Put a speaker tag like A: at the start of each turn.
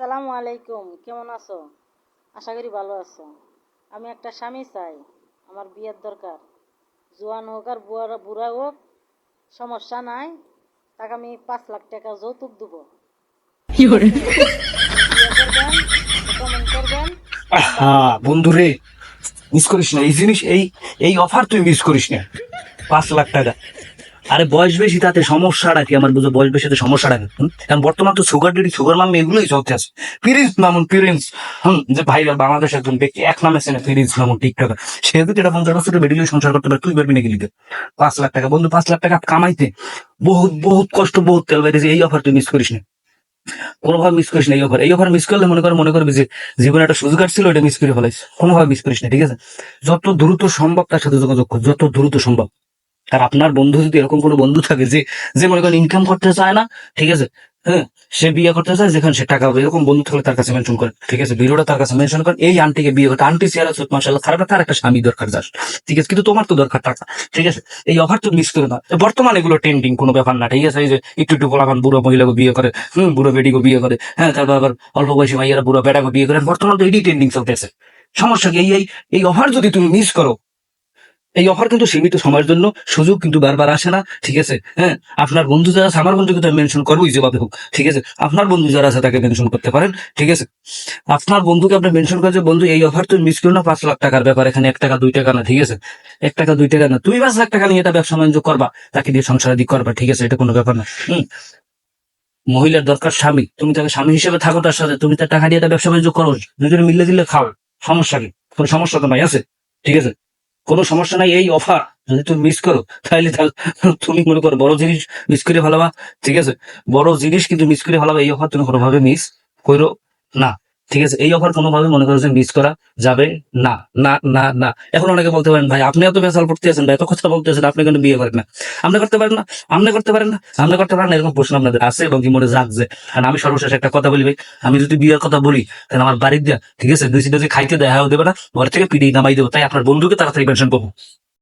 A: আসসালামু আলাইকুম কেমন আছো? আশা করি ভালো আছো। আমি একটা স্বামী চাই আমার বিয়ের দরকার। জোয়ান হোক আর বুড়া বুড়া হোক সমস্যা নাই তাকে আমি পাঁচ লাখ টাকা যৌতুক দেবো।
B: হ্যাঁ বন্ধু রে মিস করিস না। এই জিনিস এই এই অফার তুই মিস করিস না। পাঁচ লাখ টাকা। আরে বয়স বেশি, তাতে সমস্যাটা কি? আমার বুঝো, বয়স বেশিতে সমস্যাটা কি? কারণ বর্তমান তো সুগার ডিডি সুগার মাম এগুলোই চলতে আছে। Prince Mamun Prince hmm? যে ভাইরাল বাংলাদেশ একজন ব্যক্তি, এক নামে চেনে প্রিন্স মামুন টিকটকার সে যদি এটা পঞ্চাশ বছর বেডিলে সংসার করতে পারে, তুই পারবি নাকি লিখে পাঁচ লাখ টাকা। বন্ধু, পাঁচ লাখ টাকা কামাইতে বহুত বহুত কষ্ট, বহুত তেল বেড়েছে এই অফার তুই মিস করিস না কোনোভাবে মিস করিস না এই অফার এই অফার মিস করলে মনে কর, মনে করবি যে জীবনে একটা সুযোগ ছিল এটা মিস করে ফেলাইস। কোনোভাবে মিস করিস না ঠিক আছে? যত দ্রুত সম্ভব তার সাথে যোগাযোগ কর, যত দ্রুত সম্ভব। আর আপনার বন্ধু যদি এরকম কোনো বন্ধু থাকে যে যে মনে করেন ইনকাম করতে চায় না, ঠিক আছে? হ্যাঁ? সে বিয়ে করতে চায়, যেখানে সে টাকা হবে এরকম বন্ধু থাকলে তার কাছে মেনশন করে ঠিক আছে? ভিডিওটা তার কাছে মেনশন করে এই আন্টিকে বিয়ে করতে, আন্টি চেয়ার আছে মাসাল্লাহ খারাপ তার একটা স্বামী দরকার যাস ঠিক আছে? কিন্তু তোমার তো দরকার টাকা, ঠিক আছে? এই অফার তো মিস করে না বর্তমানে এগুলো ট্রেন্ডিং কোনো ব্যাপার না, ঠিক আছে? এই যে একটু একটু বলাবান বুড়ো মহিলাকে বিয়ে করে, হম, বুড়ো বেডিকে বিয়ে করে হ্যাঁ তারপর আবার অল্প বয়সী মাইয়ারা বুড়ো বেটাকে বিয়ে করে, বর্তমানে তো এটি ট্রেন্ডিং চলতেছে। সমস্যা কি? এই এই অফার যদি তুমি মিস করো এই অফার কিন্তু সীমিত সময়ের জন্য সুযোগ কিন্তু বারবার আসে না, ঠিক আছে? হ্যাঁ আপনার বন্ধু যারা আছে, আমার বন্ধুকে তো মেনশন করবোই যেভাবে হোক, ঠিক আছে? আপনার বন্ধু যারা আছে, তাকে মেনশন করতে পারেন, ঠিক আছে? আপনার বন্ধুকে আপনি মেনশন করে যে, বন্ধু, এই অফার তুমি মিস করো না, পাঁচ লাখ টাকার ব্যাপার, এখানে এক টাকা, দুই টাকা না, ঠিক আছে? এক টাকা, দুই টাকা না, তুমি পাঁচ লাখ টাকা নিয়ে এটা ব্যবসা বাণিজ্য করবা, তাকে দিয়ে সংসার দিক করবা, ঠিক আছে? এটা কোনো ব্যাপার না। হুম। মহিলার দরকার স্বামী, তুমি তাকে স্বামী হিসেবে থাকো তার সাথে, তুমি তার টাকা দিয়ে এটা ব্যবসা বাণিজ্য করো, দুজনে মিলে দিলে খাও, সমস্যা কি? কোনো সমস্যা তো নাই, আছে? ঠিক আছে? কোনো সমস্যা নাই, এই অফার যদি তুমি মিস করো, তাহলে তুমি মনে করো বড় জিনিস মিস করে ভালোবা ঠিক আছে? বড় জিনিস কিন্তু মিস করে ভালোবা এই অফার তুমি কোনোভাবে মিস করো না। ঠিক আছে? এই অফার কোনোভাবে মনে করো মিস করা যাবে না না না না। এখন অনেকে বলতে পারেন, ভাই, আপনি এত বেসাল পড়তে আছেন, ভাই, এত কথা বলতেছেন আপনি কিন্তু বিয়ে করেন না? আপনি করতে পারেন না, আপনি করতে পারেন না, আপনি করতে পারেন এরকম প্রশ্ন আপনাদের আছে এবং কি মনে জাগছে আর আমি সর্বশেষ একটা কথা বলি ভাই, আমি যদি বিয়ের কথা বলি, তাহলে আমার বাড়ির দিয়া, ঠিক আছে? দুই সিটা যে খাইতে দেওয়া দেবে না, ঘর থেকে পিড়ি নামাই দেবো, তাই আপনার বন্ধুকে তাড়াতাড়ি পেনশন পাবো।